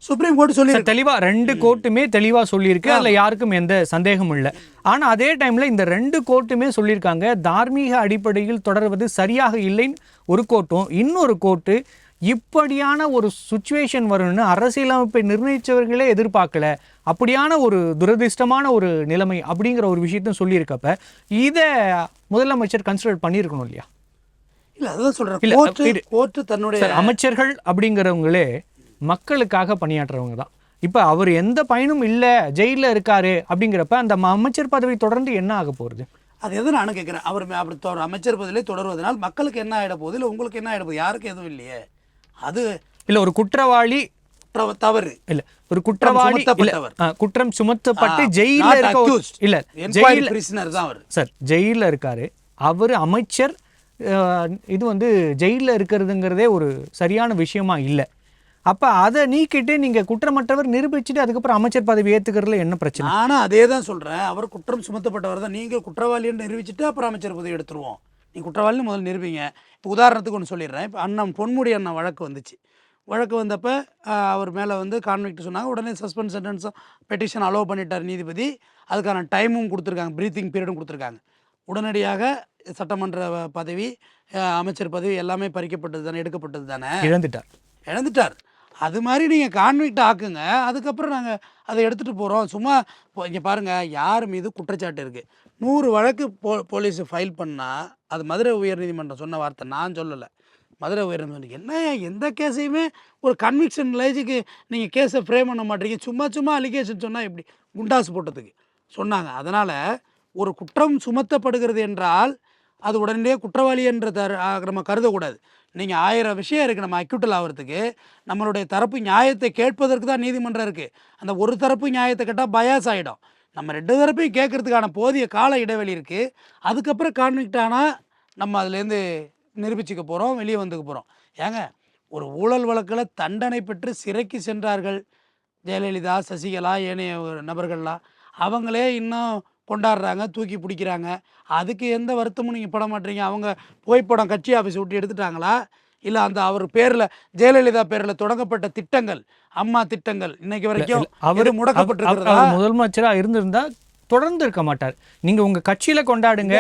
சுப்ரீம் கோர்ட் சொல்லி தெளிவா ரெண்டு கோர்ட்டுமே தெளிவா சொல்லியிருக்கு. அதுல யாருக்கும் எந்த சந்தேகமும் இல்லை. ஆனா அதே டைம்ல இந்த ரெண்டு கோர்ட்டுமே சொல்லியிருக்காங்க. தார்மீக அடிப்படையில் தொடர்வது சரியாக இல்லைன்னு ஒரு கோர்ட்டும் இன்னொரு கோர்ட்டு இப்படியான ஒரு சுச்சுவேஷன் வரும்னு அரசியலமைப்பை நிர்ணயிச்சவர்களே எதிர்பார்க்கல. அப்படியான ஒரு துரதிர்ஷ்டமான ஒரு நிலைமை அப்படிங்கிற ஒரு விஷயத்தையும் சொல்லியிருக்கப்ப இதை முதலமைச்சர் கன்சிடர் பண்ணியிருக்கணும் இல்லையா? இல்ல அதுதான் சொல்றேன். இல்ல, கோர்ட்டு தன்னுடைய சார் அமைச்சர்கள் அப்படிங்கிறவங்களே மக்களுக்காக பணியாற்றுறவங்க தான் இப்போ அவர் எந்த பயனும் இல்லை ஜெயிலில் இருக்காரு அப்படிங்கிறப்ப அந்த அமைச்சர் பதவி தொடர்ந்து என்ன ஆக போகிறது அது எது நானும் கேட்குறேன். அவர் அப்படி அமைச்சர் பதிலே தொடர்வதனால் மக்களுக்கு என்ன ஆகிட போகுது? இல்லை உங்களுக்கு என்ன ஆகிட போகுது? யாருக்கும் எதுவும் இல்லையே. அது இல்லை ஒரு குற்றவாளி குற்ற- தவறு. இல்ல ஒரு குற்றவாளி குற்றம் சுமத்தப்பட்டு ஜெயில இருக்க. இல்ல ஜெயில prisoner தான் அவர். சார் ஜெயிலில் இருக்காரு. அவர் அமைச்சர் இது வந்து ஜெயிலில் இருக்கிறதுங்கிறதே ஒரு சரியான விஷயமா இல்லை. அப்போ அதை நீக்கிட்டு நீங்கள் குற்றமற்றவர் நிரூபிச்சுட்டு அதுக்கப்புறம் அமைச்சர் பதவி ஏற்றுக்கிறதுல என்ன பிரச்சனை? நானும் அதே தான் சொல்கிறேன் அவர் குற்றம் சுமத்தப்பட்டவர் தான். நீங்கள் குற்றவாளின்னு நிரூபிச்சுட்டு அப்புறம் அமைச்சர் பதவி எடுத்துருவோம். நீ குற்றவாளின்னு முதல்ல நிரூபிங்க. இப்போ உதாரணத்துக்கு ஒன்று சொல்லிடுறேன். இப்போ அண்ணன் பொன்முடி அண்ணன் வழக்கு வந்துச்சு. வழக்கு வந்தப்போ அவர் மேலே வந்து கான்விக்ட் சொன்னாங்க. உடனே சஸ்பெண்ட் சென்டென்ஸும் பெட்டிஷன் அலோவ் பண்ணிட்டார் நீதிபதி. அதுக்கான டைமும் கொடுத்துருக்காங்க. ப்ரீத்திங் பீரியடும் கொடுத்துருக்காங்க. உடனடியாக சட்டமன்ற பதவி அமைச்சர் பதவி எல்லாமே பறிக்கப்பட்டது தானே எடுக்கப்பட்டது தானே? இழந்துட்டார். இழந்துட்டார். அது மாதிரி நீங்கள் கான்விக்ட் ஆக்குங்க. அதுக்கப்புறம் நாங்கள் அதை எடுத்துகிட்டு போகிறோம் சும்மா இப்போ இங்கே பாருங்கள் யார் மீது குற்றச்சாட்டு இருக்குது நூறு வழக்கு போ போலீஸ் ஃபைல் பண்ணால் அது மதுரை உயர்நீதிமன்றம் சொன்ன வார்த்தை நான் சொல்லலை. மதுரை உயர்நீதிமன்றம் என்ன எந்த கேஸையுமே ஒரு கன்விக்ஷன் லேஜுக்கு நீங்கள் கேஸை ஃப்ரேம் பண்ண மாட்டீங்க. சும்மா சும்மா அலிகேஷன் சொன்னால் எப்படி? குண்டாசு போட்டதுக்கு சொன்னாங்க. அதனால் ஒரு குற்றம் சுமத்தப்படுகிறது என்றால் அது உடனே குற்றவாளி என்ற தரு நம்ம கருதக்கூடாது. நீங்கள் ஆயிரம் விஷயம் இருக்குது நம்ம அக்யூட்டல் ஆகிறதுக்கு நம்மளுடைய தரப்பு நியாயத்தை கேட்பதற்கு தான் நீதிமன்றம் இருக்குது அந்த ஒரு தரப்பு நியாயத்தை கேட்டால் பயாஸ் ஆகிடும் நம்ம ரெண்டு தரப்பையும் கேட்கறதுக்கான போதிய கால இடைவெளி இருக்குது அதுக்கப்புறம் கான்விக்ட் ஆனால் நம்ம அதுலேருந்து நிரூபிச்சிக்க போகிறோம் வெளியே வந்துக்க போகிறோம் ஏங்க ஒரு ஊழல் வழக்கில் தண்டனை பெற்று சிறைக்கு சென்றார்கள் ஜெயலலிதா சசிகலா ஏனைய ஒரு நபர்கள்லாம். அவங்களே இன்னும் கொண்டாடுறாங்க தூக்கி பிடிக்கிறாங்க. அதுக்கு எந்த வருத்தமும் நீங்கள் பட மாட்டீங்க. அவங்க புகைப்படம் கட்சி ஆஃபீஸ் விட்டு எடுத்துட்டாங்களா? இல்லை அந்த அவர் பேரில் ஜெயலலிதா பேரில் தொடங்கப்பட்ட திட்டங்கள் அம்மா திட்டங்கள் இன்னைக்கு வரைக்கும் அவர் முடக்கப்பட்டிருக்கிறதா? அவர் முதலமைச்சரா இருந்திருந்தா தொடர்ந்து இருக்க மாட்டார். நீங்க உங்க கட்சியில கொண்டாடுங்க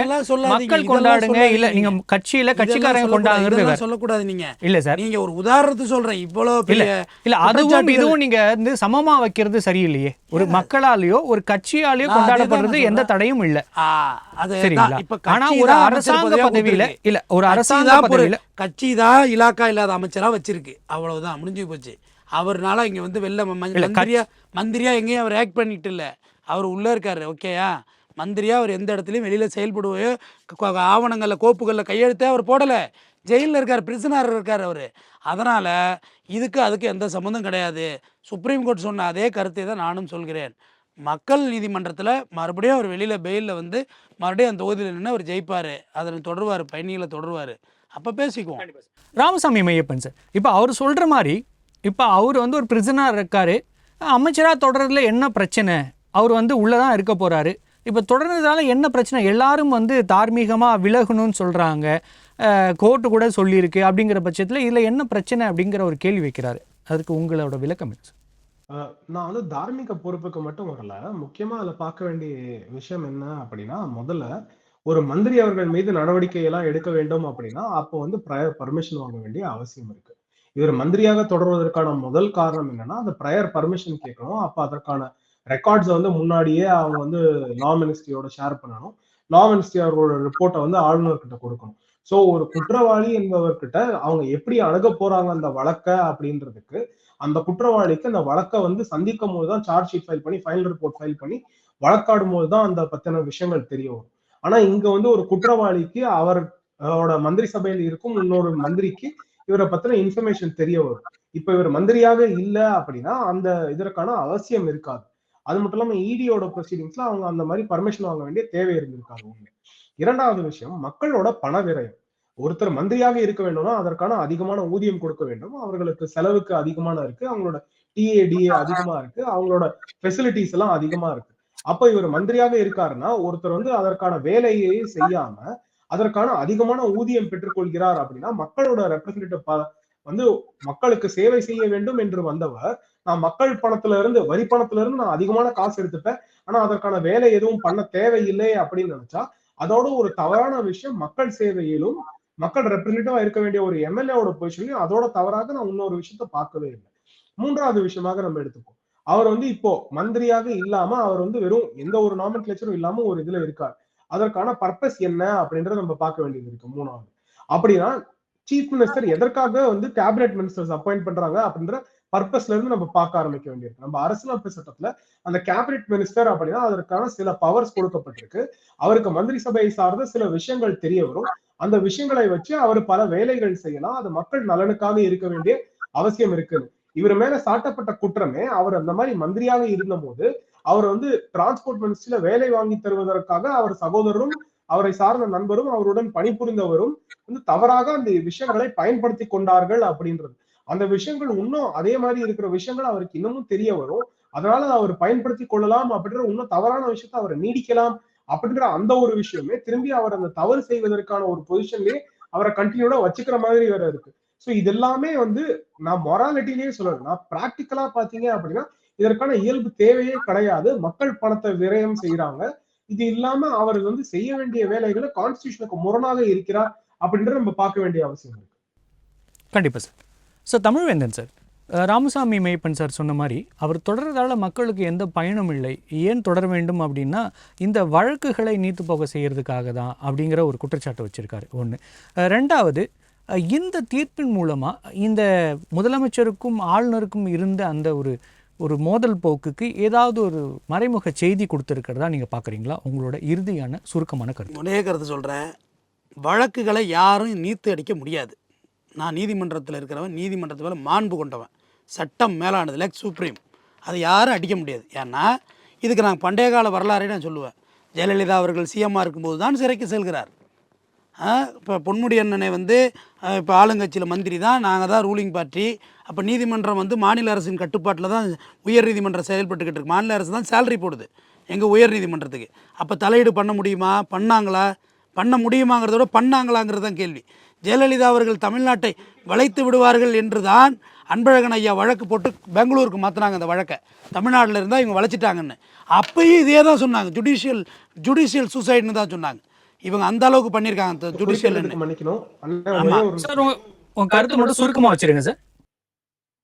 மக்கள் கொண்டாடுங்க இல்ல. நீங்க கட்சியில கட்சிக்காரங்க வேற. சொல்லக்கூடாது நீங்க. இல்ல சார். நீங்க ஒரு உதாரணத்துக்கு சொல்றேன். இவ்வளவு இல்ல இல்ல அதுவும். இதுவும் நீங்க வந்து சமமா வைக்கிறது சரியில்லையே. ஒரு மக்களாலேயோ ஒரு கட்சியாலேயோ கொண்டாடப்படுறது எந்த. தடையும் இல்ல. சரிங்களா? ஆனா ஒரு அரசாங்க பதவியா பதவியில. இல்ல ஒரு அரசாங்க பதவியில. கட்சி தான் இலாக்கா இல்லாத அமைச்சரா வச்சிருக்கு. அவ்வளவுதான் முடிஞ்சு போச்சு. அவர்னால இங்க வந்து வெளில மந்திரியா மந்திரியா எங்கேயும் அவர் ஆக்ட் பண்ணிட்டு இல்ல. அவர் உள்ள இருக்காரு ஓகேயா மந்திரியா அவர் எந்த இடத்துலையும் வெளியில செயல்படுவையோ ஆவணங்கள்ல கோப்புகள்ல கையெழுத்தே அவர் போடல. ஜெயிலில் இருக்கார் பிரிசனர் இருக்கார் அவர். அதனால இதுக்கு அதுக்கு எந்த சம்மந்தம் கிடையாது. சுப்ரீம் கோர்ட் சொன்ன அதே கருத்தை தான் நானும் சொல்கிறேன். மக்கள் நீதிமன்றத்தில் மறுபடியும் அவர் வெளியில் பெயிலில் வந்து மறுபடியும் அந்த தொகுதியில் நின்று அவர் ஜெயிப்பார். அதனை தொடருவார் பயணிகளை தொடருவார். அப்போ பேசிக்குவோம். ராமசாமி மையப்பன் சார் இப்போ அவர் சொல்ற மாதிரி இப்போ அவர் வந்து ஒரு பிரிசனாக இருக்காரு. அமைச்சராக தொடர்றதுல என்ன பிரச்சனை? அவர் வந்து உள்ளே தான் இருக்க போகிறாரு இப்போ தொடர்ந்ததால் என்ன பிரச்சனை? எல்லாரும் வந்து தார்மீகமாக விலகணும்னு சொல்கிறாங்க கோர்ட்டு கூட சொல்லியிருக்கு அப்படிங்கிற பட்சத்தில் இதில் என்ன பிரச்சனை அப்படிங்கிற ஒரு கேள்வி வைக்கிறாரு. அதுக்கு உங்களோட விளக்கம் என்ன நான் வந்து தார்மீக பொறுப்புக்கு மட்டும் வரல. முக்கியமாக அதில் பார்க்க வேண்டிய விஷயம் என்ன அப்படின்னா முதல்ல ஒரு மந்திரி அவர்கள் மீது நடவடிக்கை எல்லாம் எடுக்க வேண்டும் அப்படின்னா அப்போ வந்து ப்ரையர் பர்மிஷன் வாங்க வேண்டிய அவசியம் இருக்கு. இவர் மந்திரியாக தொடர்வதற்கான முதல் காரணம் என்னன்னா அந்த ப்ரையர் பர்மிஷன் கேட்கணும். அப்போ அதற்கான ரெக்கார்ட்ஸை வந்து முன்னாடியே அவங்க வந்து லா மினிஸ்ட்ரியோட ஷேர் பண்ணணும். லா மினிஸ்ட்ரி அவரோட ரிப்போர்ட்டை வந்து ஆளுநர்கிட்ட கொடுக்கணும். ஸோ ஒரு குற்றவாளி என்பவர்கிட்ட அவங்க எப்படி அணுக போறாங்க அந்த வழக்க அப்படின்றதுக்கு அந்த குற்றவாளிக்கு அந்த வழக்கை வந்து சந்திக்கும் போது தான் சார்ஜ் ஷீட் ஃபைல் பண்ணி ஃபைனல் ரிப்போர்ட் ஃபைல் பண்ணி வழக்காடும் போது தான் அந்த பத்தின விஷயங்கள் தெரிய வரும். ஆனா இங்க வந்து ஒரு குற்றவாளிக்கு அவர் அவரோட மந்திரி சபையில் இருக்கும் இன்னொரு மந்திரிக்கு இவரை பத்தின இன்ஃபர்மேஷன் தெரிய வரும். இப்ப இவர் மந்திரியாக இல்ல அப்படின்னா அந்த இதற்கான அவசியம் இருக்காது. அது மட்டும் இல்லாம இடியோட ப்ரொசீடிங்ஸ்ல அவங்க அந்த மாதிரி பர்மிஷன் வாங்க வேண்டிய தேவை இருந்திருக்காங்க ஒண்ணு. இரண்டாவது விஷயம் மக்களோட பண விரயம். ஒருத்தர் மந்திரியாக இருக்க வேண்டும்னா அதற்கான அதிகமான ஊதியம் கொடுக்க வேண்டும். அவர்களுக்கு செலவுக்கு அதிகமான இருக்கு. அவங்களோட டிஏடிஏ அதிகமா இருக்கு. அவங்களோட ஃபெசிலிட்டிஸ் எல்லாம் அதிகமா இருக்கு. அப்ப இவர் மந்திரியாக இருக்காருன்னா ஒருத்தர் வந்து அதற்கான வேலையை செய்யாம அதற்கான அதிகமான ஊதியம் பெற்றுக்கொள்கிறார் அப்படின்னா மக்களோட ரெப்ரசன்டேட்டிவ் வந்து மக்களுக்கு சேவை செய்ய வேண்டும் என்று வந்தவர் நான் மக்கள் பணத்துல இருந்து வரி பணத்துல இருந்து நான் அதிகமான காசு எடுத்துப்பேன். ஆனா அதற்கான வேலை எதுவும் பண்ண தேவையில்லை அப்படின்னு நினைச்சா அதோட ஒரு தவறான விஷயம் மக்கள் சேவையிலும் மக்கள் ரெப்ரசன்டேட்டிவா இருக்க வேண்டிய ஒரு எம்எல்ஏவோட பொசிஷன்லயும் அதோட தவறாக நான் இன்னொரு விஷயத்த பார்க்கவே இல்லை. மூன்றாவது விஷயமாக நம்ம எடுத்துப்போம். அவர் வந்து இப்போ மந்திரியாக இல்லாம அவர் வந்து வெறும் எந்த ஒரு நாமன் இல்லாம ஒரு இதுல இருக்கார். அதற்கான பர்பஸ் என்ன அப்படின்றத நம்ம பார்க்க வேண்டியது இருக்கு மூணாவது. அப்படின்னா சீஃப் மினிஸ்டர் எதற்காக வந்து கேபினெட் மினிஸ்டர்ஸ் அப்பாயிண்ட் பண்றாங்க அப்படின்ற பர்பஸ்ல இருந்து நம்ம பார்க்க ஆரம்பிக்க வேண்டியிருக்கு. நம்ம அரசியலமைப்பு சட்டத்துல அந்த கேபினெட் மினிஸ்டர் அப்படின்னா அதற்கான சில பவர்ஸ் கொடுக்கப்பட்டிருக்கு. அவருக்கு மந்திரி சபையை சார்ந்த சில விஷயங்கள் தெரிய வரும். அந்த விஷயங்களை வச்சு அவர் பல வேலைகள் செய்யலாம். அது மக்கள் நலனுக்காக இருக்க வேண்டிய அவசியம் இருக்கு இவர் மேல சாட்டப்பட்ட குற்றமே அவர் அந்த மாதிரி மந்திரியாக இருந்த போது அவர் வந்து டிரான்ஸ்போர்ட் மினிஸ்ட்ரியில வேலை வாங்கி தருவதற்காக அவர் சகோதரரும் அவரை சார்ந்த நண்பரும் அவருடன் பணிபுரிந்தவரும் வந்து தவறாக அந்த விஷயங்களை பயன்படுத்தி கொண்டார்கள் அப்படின்றது. அந்த விஷயங்கள் இன்னும் அதே மாதிரி இருக்கிற விஷயங்கள் அவருக்கு இன்னமும் தெரிய வரும். அதனால அவர் பயன்படுத்தி கொள்ளலாம் அப்படின்ற இன்னும் தவறான விஷயத்த அவர் நீடிக்கலாம் அப்படின்ற அந்த ஒரு விஷயமே திரும்பி அவர் அந்த தவறு செய்வதற்கான ஒரு பொசிஷன்லயே அவரை கண்டினியூடா வச்சுக்கிற மாதிரி வேற இருக்கு. ஸோ இது எல்லாமே வந்து நான் மொராலிட்டிலேயே சொல்லணும். நான் பிராக்டிக்கலா பாத்தீங்க அப்படின்னா இதற்கான இயல்பு தேவையே கிடையாது. மக்கள் பணத்தை விரயம் செய்யறாங்க இது இல்லாம அவர் வந்து செய்ய வேண்டிய வேலைகளை கான்ஸ்டியூஷனுக்கு முரணாக இருக்கிறார் அப்படின்றத நம்ம பார்க்க வேண்டிய அவசியம் இருக்கு. கண்டிப்பா sir sir Tamilvendhan sir. Ramasamy Meyyappan sir சொன்ன மாதிரி அவர் தொடர்றதால மக்களுக்கு எந்த பயனும் இல்லை. ஏன் தொடர வேண்டும் அப்படின்னா இந்த வழக்குகளை நீத்து போக செய்கிறதுக்காக தான் அப்படிங்கிற ஒரு குற்றச்சாட்டு வச்சுருக்காரு. ஒன்று ரெண்டாவது இந்த தீர்ப்பின் மூலமாக இந்த முதலமைச்சருக்கும் ஆளுநருக்கும் இருந்த அந்த ஒரு ஒரு மோதல் போக்குக்கு ஏதாவது ஒரு மறைமுக செய்தி கொடுத்துருக்கிறதா நீங்கள் பார்க்குறீங்களா உங்களோட இறுதியான சுருக்கமான கருத்து. ஒரே கருத்து சொல்கிறேன் வழக்குகளை யாரும் நீத்து அடிக்க முடியாது. நான் நீதிமன்றத்தில் இருக்கிறவன் நீதிமன்றத்து மேலே மாண்பு கொண்டவன். சட்டம் மேலானது லைக் சுப்ரீம் அதை யாரும் அடிக்க முடியாது. ஏன்னா இதுக்கு நான் பண்டைய கால வரலாறே நான் சொல்லுவேன். ஜெயலலிதா அவர்கள் சிஎம்மாக இருக்கும்போது தான் சிறைக்கு செல்கிறார். இப்போ பொன்முடி அண்ணனை வந்து இப்போ ஆளுங்கட்சியில் மந்திரி தான் நாங்கள் தான் ரூலிங் பார்ட்டி அப்போ நீதிமன்றம் வந்து மாநில அரசின் கட்டுப்பாட்டில் தான் உயர் நீதிமன்றம் செயல்பட்டுக்கிட்டு இருக்கு. மாநில அரசு தான் சேலரி போடுது எங்கள் உயர் நீதிமன்றத்துக்கு. அப்போ தலையீடு பண்ண முடியுமா? பண்ணாங்களா? பண்ண முடியுமாங்கிறத விட பண்ணாங்களாங்கிறது தான் கேள்வி. ஜெயலலிதா அவர்கள் தமிழ்நாட்டை வளைத்து விடுவார்கள் என்று தான் அன்பழகன் ஐயா வழக்கு போட்டு பெங்களூருக்கு மாற்றினாங்க அந்த வழக்கை. தமிழ்நாட்டில் இருந்தால் இவங்க வளைச்சிட்டாங்கன்னு. அப்பயும் இதே தான் சொன்னாங்க ஜுடிஷியல் ஜுடிஷியல் சூசைட்னு தான் சொன்னாங்க. இவங்க அந்த அளவுக்கு பண்ணியிருக்காங்க ஜுடிஷியல் மன்னிக்கணும். கருத்து மட்டும் சுருக்கமாக வச்சிருங்க சார்.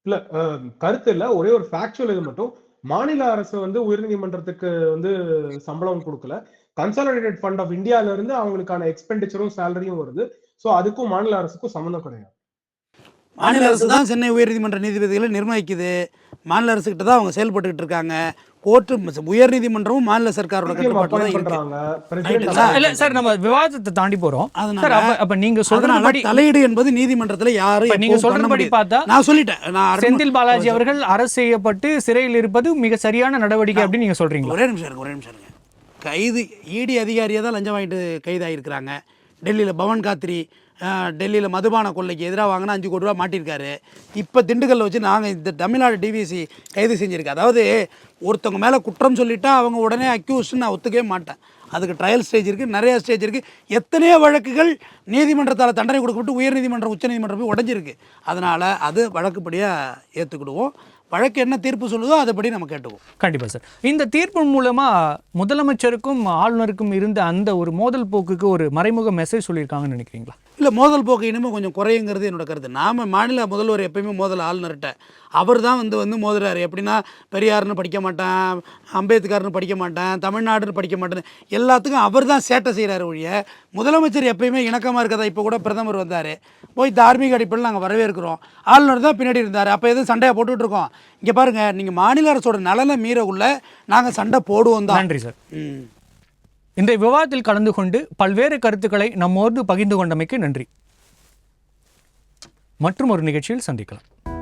இல்ல கருத்து இல்ல. ஒரே ஒரு ஃபேக்சுவல் இது மட்டும். மாநில அரசு வந்து உயர்நீதிமன்றத்துக்கு வந்து சம்பளம் கொடுக்கல. கன்சாலிடேட்டட் ஃபண்ட் ஆஃப் இந்தியால இருந்து அவங்களுக்கான எக்ஸ்பெண்டிச்சரும் சேலரியும் வருது. சோ அதுக்கும் மாநில அரசுக்கும் சம்மந்தம் கிடையாது. மாநில அரசு தான் சென்னை உயர்நீதிமன்ற நீதிபதிகளை நிர்ணயிக்குது. மாநில அரசுகிட்ட தான் அவங்க செயல்பட்டுக்கிட்டு இருக்காங்க. கோர்ட்டு உயர்நீதிமன்றமும் மாநில சர்க்காரோட இல்ல சார் நம்ம விவாதத்தை தாண்டி போறோம். அதனால- சார் அப்ப நீங்க சொல்றபடி தலையீடு என்பது நீதிமன்றத்துல யாரும் இப்ப நீங்க சொல்றபடி. பார்த்தா நான் சொல்லிட்டேன். நான் செந்தில் பாலாஜி அவர்கள் அரசு செய்யப்பட்டு சிறையில் இருப்பது மிக சரியான நடவடிக்கை அப்படின்னு நீங்க சொல்றீங்களா? ஒரே நிமிஷம் ஒரே நிமிஷம் கைது இடி அதிகாரியாக தான் லஞ்சம் வாங்கிட்டு கைதாகிருக்கிறாங்க டெல்லியில் பவன் காத்ரி டெல்லியில் மதுபான கொள்ளைக்கு எதிராக வாங்கினா அஞ்சு கோடி ரூபா மாட்டியிருக்காரு. இப்போ திண்டுக்கல்ல வச்சு நாங்கள் இந்த தமிழ்நாடு டிவிசி கைது செஞ்சுருக்கோம் அதாவது ஒருத்தவங்க மேலே குற்றம் சொல்லிட்டா அவங்க உடனே அக்யூஸ்ன்னு நான் ஒத்துக்கவே மாட்டேன். அதுக்கு ட்ரையல் ஸ்டேஜ் இருக்குது நிறைய ஸ்டேஜ் இருக்குது எத்தனையோ வழக்குகள் நீதிமன்றத்தால் தண்டனை கொடுக்கப்பட்டு உயர்நீதிமன்றம் உச்சநீதிமன்றம் போய் உடஞ்சிருக்கு. அதனால் அது வழக்குப்படியாக ஏற்றுக்கிடுவோம் வழக்கு என்ன தீர்ப்பு சொல்லுதோ அதுபடி நம்ம கேட்டுக்குவோம். கண்டிப்பாக சார். இந்த தீர்ப்பு மூலமாக முதலமைச்சருக்கும் ஆளுநருக்கும் இருந்த அந்த ஒரு மோதல் போக்குக்கு ஒரு மறைமுக மெசேஜ் சொல்லியிருக்காங்கன்னு நினைக்கிறீங்களா? இல்லை மோதல் போக்கு இனிமேல் கொஞ்சம் குறையுங்கிறது என்னோட கருத்து. நாம் மாநில முதல்வர் எப்பயுமே மோதல் ஆளுநர்கிட்ட அவர் தான் வந்து வந்து மோதுறாரு. எப்படின்னா பெரியார்னு படிக்க மாட்டேன் அம்பேத்கர்னு படிக்க மாட்டேன் தமிழ்நாடுன்னு படிக்க மாட்டேன் எல்லாத்துக்கும் அவர் தான் சேட்டை செய்கிறாரு ஒழிய முதலமைச்சர் எப்பயுமே இணக்கமாக இருக்கதா இப்போ கூட பிரதமர் வந்தார். போய் தார்மீக அடிப்படையில் நாங்கள் வரவேற்கிறோம். ஆளுநர் தான் பின்னாடி இருந்தார். அப்போ எதுவும் சண்டையை இருக்கோம். இங்கே பாருங்கள் நீங்கள் மாநில அரசோட நலனை மீறக்குள்ள நாங்கள் சண்டை போடுவோம் தான். நன்றி சார். ம். இந்த விவாதத்தில் கலந்து கொண்டு பல்வேறு கருத்துக்களை நம்மோடு பகிர்ந்து கொண்டமைக்கு நன்றி. மற்றும் ஒரு நிகழ்ச்சியில் சந்திக்கலாம்.